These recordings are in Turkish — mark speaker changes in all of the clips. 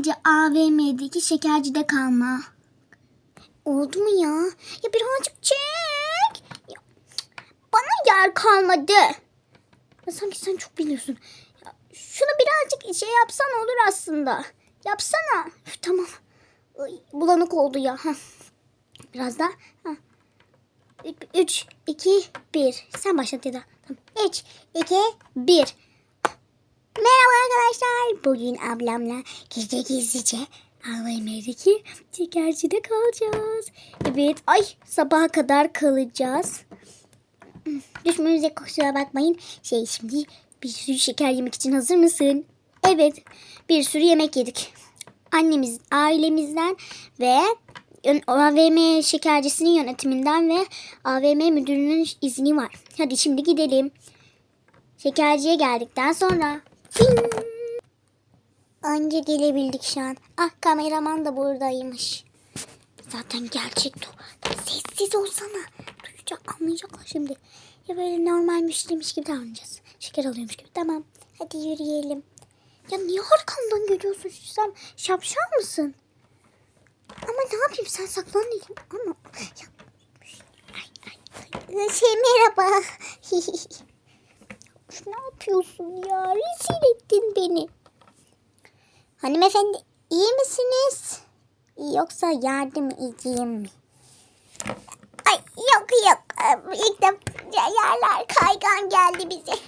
Speaker 1: Sadece AVM'deki şekercide kalma. Oldu mu ya? Ya birazcık çek. Ya, bana yer kalmadı. Ya sanki sen çok biliyorsun. Ya, şunu birazcık şey yapsan olur aslında. Yapsana. Üf, tamam. Ay, bulanık oldu ya. Biraz daha. Heh. 3, 2, 1. Sen başlat ya da. Tamam. 3, 2, 1. Merhaba arkadaşlar. Bugün ablamla gizli gizlice AVM'deki şekercide kalacağız. Evet. Ay sabaha kadar kalacağız. Düşmenize kusura bakmayın. Şey şimdi bir sürü şeker yemek için hazır mısın? Evet. Bir sürü yemek yedik. Annemiz, ailemizden ve AVM şekercisinin yönetiminden ve AVM müdürünün izni var. Hadi şimdi gidelim. Şekerciye geldikten sonra. Fing! Anca gelebildik şu an. Ah kameraman da buradaymış. Zaten gerçekti o. Sessiz olsana. Duyacak anlayacaklar şimdi. Ya böyle normal müşteriymiş gibi davranacağız. Şeker alıyormuş gibi. Tamam. Hadi yürüyelim. Ya niye arkamdan geliyorsun sen? Şapşal mısın? Ama ne yapayım sen saklan dedim. Ama ya. Ay, ay, ay. Şey merhaba. ne yapıyorsun ya? Rezil ettin beni. Hanımefendi iyi misiniz? Yoksa yardım edeyim mi? Ay yok yok. İlk defa yerler kaygan geldi bize.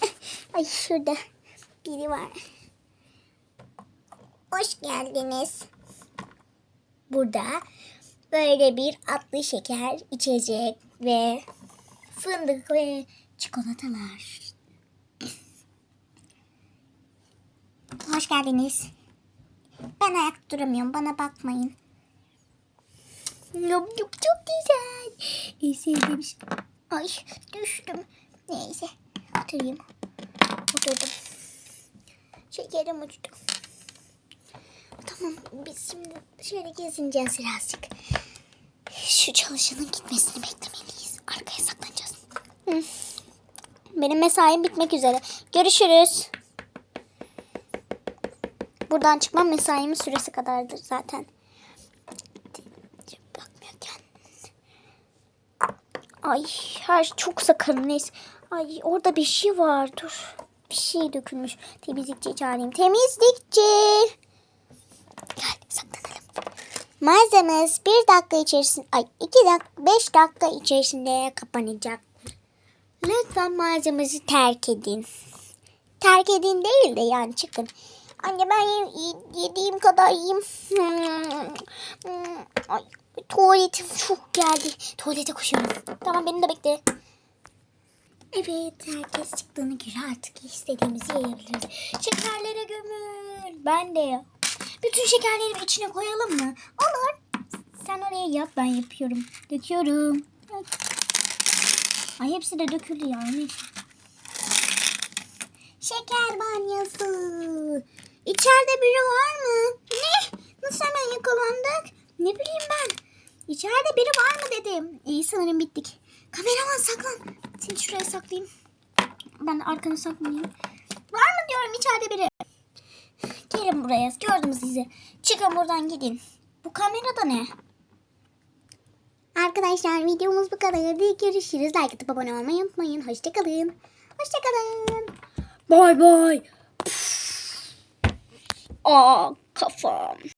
Speaker 1: Ay şurada biri var. Hoş geldiniz. Burada böyle bir atlı şeker, içecek ve fındık ve çikolatalar. Hoş geldiniz. Ben ayakta duramıyorum. Bana bakmayın. Yum, yum, çok güzel. En sevdiğim şey. Ay düştüm. Neyse. Oturayım. Oturdum. Şekerim uçtu. Tamam biz şimdi şöyle gezineceğiz birazcık. Şu çalışanın gitmesini beklemeliyiz. Arkaya saklanacağız. Benim mesaim bitmek üzere. Görüşürüz. Buradan çıkmam mesaimin süresi kadardır zaten. Ay her şey çok sakarım neyse. Ay orada bir şey var dur. Bir şey dökülmüş. Temizlikçi çağırayım. Temizlikçi. Gel saklanalım. Malzememiz bir dakika içerisinde ay iki dakika beş dakika içerisinde kapanacak. Lütfen malzememizi terk edin. Terk edin değil de yani çıkın. Anne ben ye- yediğim kadar yiyeyim. Ay, tuvaletim çok geldi. Tuvalete koşuyorum. Tamam beni de bekle. Evet herkes çıktığına göre artık istediğimizi yiyebiliriz. Şekerlere gömül. Ben de. Bütün şekerleri içine koyalım mı? Olur. Sen oraya yap ben yapıyorum. Döküyorum. Ay hepsi de döküldü ya. Neyse. Şeker banyosu. İçeride biri var mı? Ne? Nasıl hemen yakalandık? Ne bileyim ben. İçeride biri var mı dedim. İyi sanırım bittik. Kameraman saklan. Seni şuraya saklayayım. Ben de arkanı saklayayım. Var mı diyorum içeride biri. Gelin buraya. Gördüm sizi. Çıkın buradan gidin. Bu kamerada ne? Arkadaşlar videomuz bu kadardı. Görüşürüz. Like atıp abone olmayı unutmayın. Hoşçakalın. Hoşçakalın. Bay bay. Aa kafam.